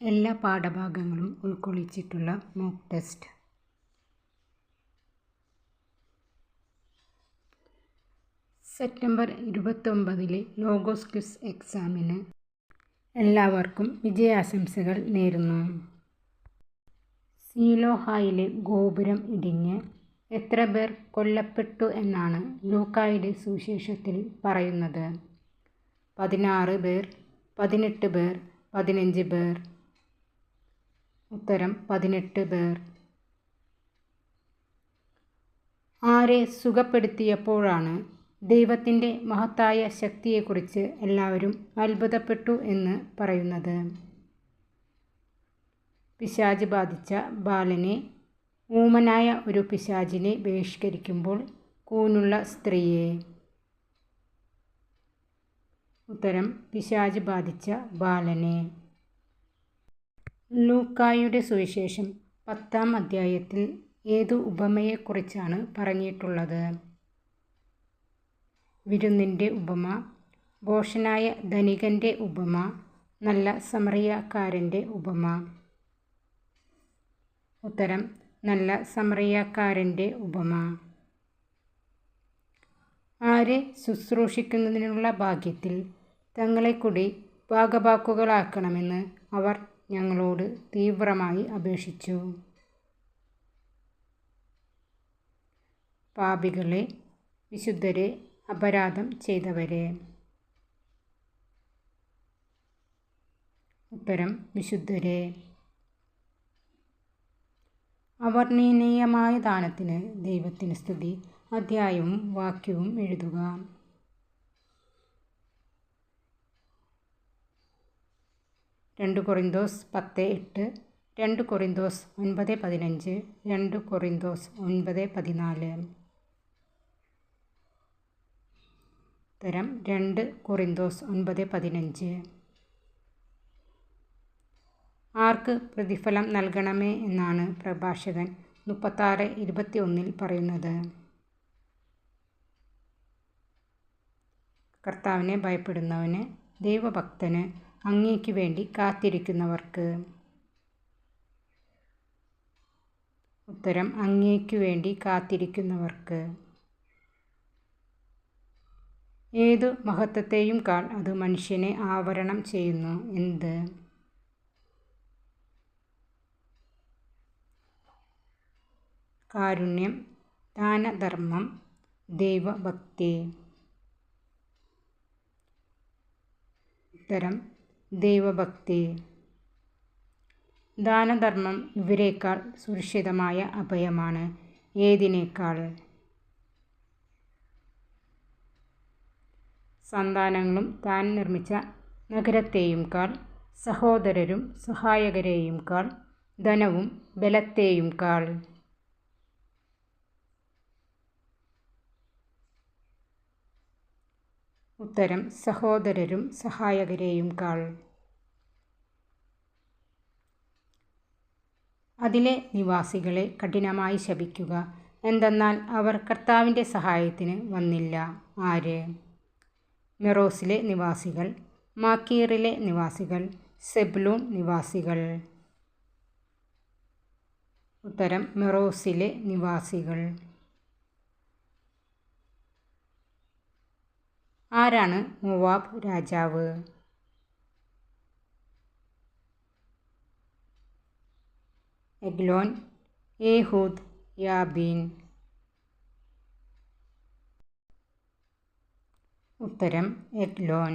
എല്ലാ പാഠഭാഗങ്ങളും ഉൾക്കൊള്ളിച്ചിട്ടുള്ള മോക്ക് ടെസ്റ്റ് സെപ്റ്റംബർ ഇരുപത്തൊമ്പതിലെ ലോഗോസ് ക്വിസ് എക്സാമിന് എല്ലാവർക്കും വിജയാശംസകൾ നേരുന്നു. സീലോഹായിലെ ഗോപുരം ഇടിഞ്ഞ് എത്ര പേർ കൊല്ലപ്പെട്ടു എന്നാണ് ലൂക്കായുടെ സുവിശേഷത്തിൽ പറയുന്നത്. പതിനാറ് പേർ പതിനെട്ട് പേർ പതിനഞ്ച് പേർ ഉത്തരം പതിനെട്ട് പേർ. ആരെ സുഖപ്പെടുത്തിയപ്പോഴാണ് ദൈവത്തിന്റെ മഹത്തായ ശക്തിയെക്കുറിച്ച് എല്ലാവരും അത്ഭുതപ്പെട്ടു എന്ന് പറയുന്നത്. പിശാജ് ബാധിച്ച ബാലനെ ഊമനായ ഒരു പിശാജിനെ ബഹിഷ്കരിക്കുമ്പോൾ കൂനുള്ള സ്ത്രീയെ. ഉത്തരം പിശാജ് ബാധിച്ച ബാലനെ. ലൂക്കായുടെ സുവിശേഷം പത്താം അധ്യായത്തിൽ ഏതു ഉപമയെക്കുറിച്ചാണ് പറഞ്ഞിട്ടുള്ളത്? വിരുന്നിന്റെ ഉപമ ഘോഷനായ ധനികന്റെ ഉപമ നല്ല സമറിയക്കാരന്റെ ഉപമ. ഉത്തരം നല്ല സമറിയക്കാരന്റെ ഉപമ. ആരെ ശുശ്രൂഷിക്കുന്നതിനുള്ള ഭാഗ്യത്തിൽ തങ്ങളെ കൂടി ഭാഗഭാക്കുകളാക്കണമെന്ന് അവർ ഞങ്ങളോട് തീവ്രമായി അപേക്ഷിച്ചു. പാപികളെ വിശുദ്ധരെ അപരാധം ചെയ്തവരെ. ഉത്തരം വിശുദ്ധരെ. അവർണീനീയമായ ദാനത്തിന് ദൈവത്തിന് സ്തുതി അധ്യായവും വാക്യവും എഴുതുക. രണ്ട് കൊറിന്തോസ് പത്ത് എട്ട് രണ്ട് കൊറിന്തോസ് ഒൻപത് പതിനഞ്ച് രണ്ട് കൊറിന്തോസ് ഒൻപത് പതിനാല്. ഉത്തരം രണ്ട് കൊറിന്തോസ് ഒൻപത് പതിനഞ്ച്. ആർക്ക് പ്രതിഫലം നൽകണമേ എന്നാണ് പ്രഭാഷകൻ മുപ്പത്താറ് ഇരുപത്തി ഒന്നിൽ പറയുന്നത്. കർത്താവിനെ ഭയപ്പെടുന്നവന് ദൈവഭക്തന് അങ്ങേക്ക് വേണ്ടി കാത്തിരിക്കുന്നവർക്ക്. ഉത്തരം അങ്ങേക്ക് വേണ്ടി കാത്തിരിക്കുന്നവർക്ക്. ഏതു മഹത്വത്തെയും കാൾ അത് മനുഷ്യനെ ആവരണം ചെയ്യുന്നു. എന്ത്? കാരുണ്യം ദാനധർമ്മം ദൈവഭക്തി. ഉത്തരം ദൈവഭക്തി. ദാനധർമ്മം ഇവരേക്കാൾ സുരക്ഷിതമായ അഭയമാണ്. ഏതിനേക്കാൾ? സന്താനങ്ങളും താൻ നിർമ്മിച്ച നഗരത്തെയും കാൾ സഹോദരരും സഹായകരെയും കാൾ ധനവും ബലത്തെയും കാൾ ഉത്തരം സഹോദരരും സഹായകരെയും കാൾ. അതിലെ നിവാസികളെ കഠിനമായി ശപിക്കുക. എന്തെന്നാൽ അവർ കർത്താവിന്റെ സഹായത്തിന് വന്നില്ല. ആര്? മെറോസിലെ നിവാസികൾ മാക്കീറിലെ നിവാസികൾ സെബ്ലൂൺ നിവാസികൾ. ഉത്തരം മെറോസിലെ നിവാസികൾ. ആരാണ് മുവാബ് രാജാവ്? Eglon Ehud Jabin. ഉത്തരം എഗ്ലോൻ.